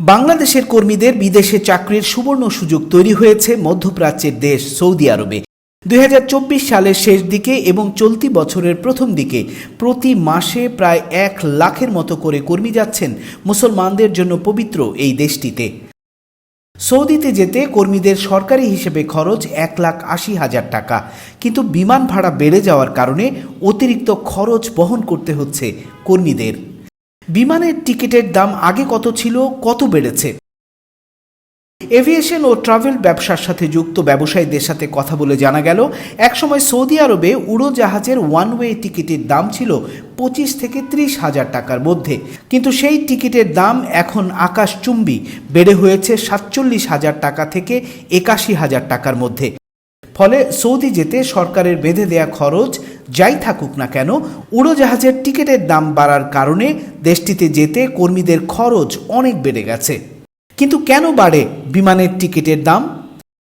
বাংলাদেশের কর্মীদের বিদেশে চাকরির সুবর্ণ সুযোগ তৈরি হয়েছে মধ্যপ্রাচ্যের দেশ সৌদি আরবে। দু হাজার চব্বিশ সালের শেষ দিকে এবং চলতি বছরের প্রথম দিকে প্রতি মাসে প্রায় এক লাখের মতো করে কর্মী যাচ্ছেন মুসলমানদের জন্য পবিত্র এই দেশটিতে। সৌদিতে যেতে কর্মীদের সরকারি হিসেবে খরচ এক লাখ আশি হাজার টাকা। কিন্তু বিমান ভাড়া বেড়ে যাওয়ার কারণে অতিরিক্ত খরচ বহন করতে হচ্ছে কর্মীদের। বিমানের টিকিটের দাম আগে কত ছিল, কত বেড়েছে? এভিয়েশন ও ট্রাভেল ব্যবসার সাথে যুক্ত ব্যবসায়ীদের সাথে কথা বলে জানা গেল, একসময় সৌদি আরবে উড়োজাহাজের ওয়ান ওয়ে টিকিটের দাম ছিল পঁচিশ থেকে ত্রিশ হাজার টাকার মধ্যে। কিন্তু সেই টিকিটের দাম এখন আকাশচুম্বী, বেড়ে হয়েছে সাতচল্লিশ হাজার টাকা থেকে একাশি হাজার টাকার মধ্যে। ফলে সৌদি যেতে সরকারের বেঁধে দেয়া খরচ যাই থাকুক না কেন, উড়োজাহাজের টিকিটের দাম বাড়ার কারণে দেশটিতে যেতে কর্মীদের খরচ অনেক বেড়ে গেছে। কিন্তু কেন বাড়ে বিমানের টিকিটের দাম?